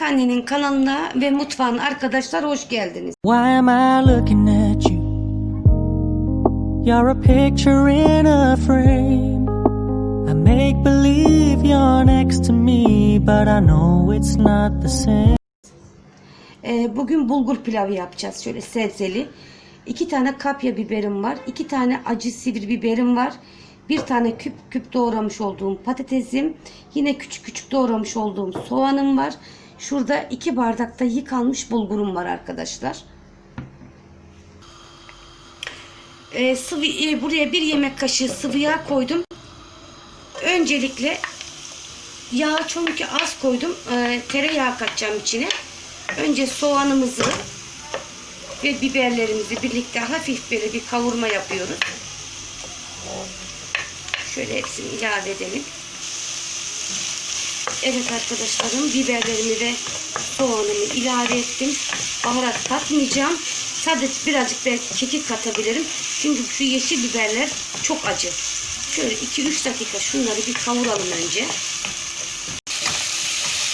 Melek Anne'nin kanalına ve mutfağına arkadaşlar hoş geldiniz. Why am I looking at you? You're a picture in a frame. I make believe you're next to me, but I know it's not the same. Ee, bugün bulgur pilavı yapacağız. Şöyle sebzeli. İki tane kapya biberim var. iki tane acı sivri biberim var. Bir tane küp küp doğramış olduğum patatesim. Yine küçük küçük doğramış olduğum soğanım var. Şurada iki bardakta yıkanmış bulgurum var arkadaşlar. Ee, sıvı, e, buraya bir yemek kaşığı sıvı yağ koydum. Öncelikle yağ çünkü az koydum. Ee, tereyağı katacağım içine. Önce soğanımızı ve biberlerimizi birlikte hafif böyle bir kavurma yapıyoruz. Şöyle hepsini ilave edelim. Evet arkadaşlarım biberlerimi ve soğanımı ilave ettim. Baharat katmayacağım. Sadece birazcık belki kekik katabilirim. Çünkü şu yeşil biberler çok acı. Şöyle 2-3 dakika şunları bir kavuralım önce.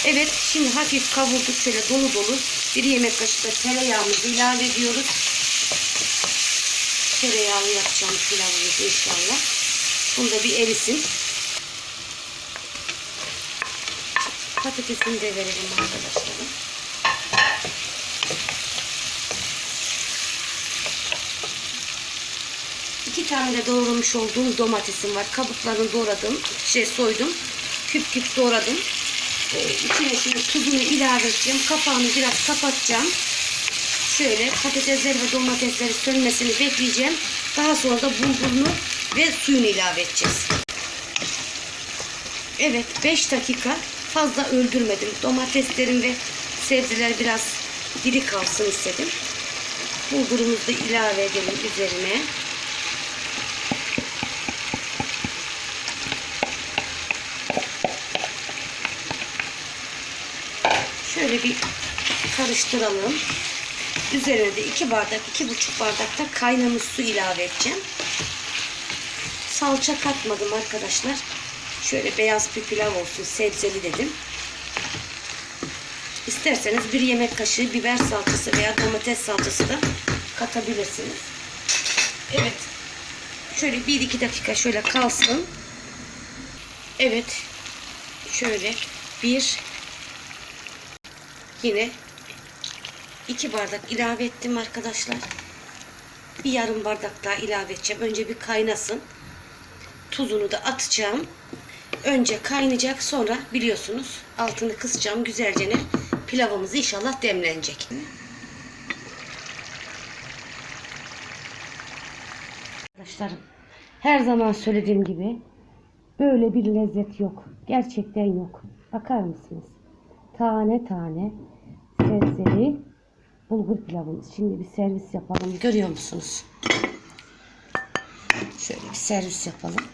Evet şimdi hafif kavurduk şöyle dolu dolu. Bir yemek kaşığı da tereyağımızı ilave ediyoruz. Tereyağlı yapacağım pilavımızı inşallah. Bunda bir erisin. Patatesini de verelim arkadaşlarım. İki tane de doğramış olduğum domatesim var. Kabuklarını doğradım. Şey soydum. Küp küp doğradım. Ee, içine şimdi tuzunu ilave edeceğim. Kapağını biraz kapatacağım. Şöyle patatesler ve domatesleri sönmesini bekleyeceğim. Daha sonra da bulgurunu ve suyunu ilave edeceğiz. Evet 5 dakika fazla öldürmedim. Domateslerim ve sebzeler biraz diri kalsın istedim. Bulgurumuzu da ilave edelim üzerine. Şöyle bir karıştıralım. Üzerine de 2 bardak, 2,5 bardak da kaynamış su ilave edeceğim. Salça katmadım arkadaşlar. Şöyle beyaz bir pilav olsun, sebzeli dedim. İsterseniz bir yemek kaşığı biber salçası veya domates salçası da katabilirsiniz. Evet. Şöyle 1-2 dakika şöyle kalsın. Evet. Şöyle bir Yine 2 bardak ilave ettim arkadaşlar. Bir yarım bardak daha ilave edeceğim. Önce bir kaynasın. Tuzunu da atacağım. Önce kaynayacak sonra biliyorsunuz altını kısacağım güzelce ne pilavımız inşallah demlenecek. Arkadaşlarım her zaman söylediğim gibi böyle bir lezzet yok. Gerçekten yok. Bakar mısınız? Tane tane sebzeli bulgur pilavımız. Şimdi bir servis yapalım. Görüyor musunuz? Şöyle bir servis yapalım.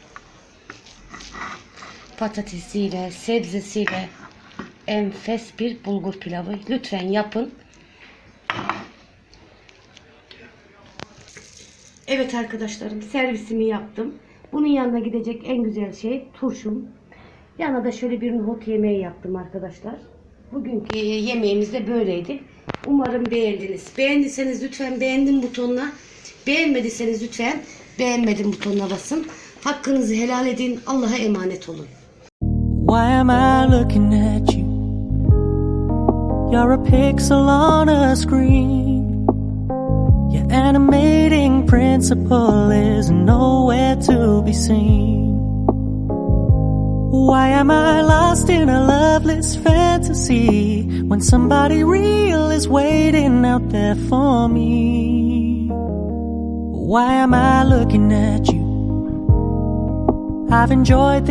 Patatesiyle, sebzesiyle enfes bir bulgur pilavı. Lütfen yapın. Evet arkadaşlarım servisimi yaptım. Bunun yanına gidecek en güzel şey turşum. Yanına da şöyle bir nohut yemeği yaptım arkadaşlar. Bugünkü yemeğimiz de böyleydi. Umarım beğendiniz. Beğendiyseniz lütfen beğendim butonuna. Beğenmediyseniz lütfen beğenmedim butonuna basın. Hakkınızı helal edin. Allah'a emanet olun. Why am I looking at you? You're a pixel on a screen. Your animating principle is nowhere to be seen. Why am I lost in a loveless fantasy when somebody real is waiting out there for me? Why am I looking at you? I've enjoyed the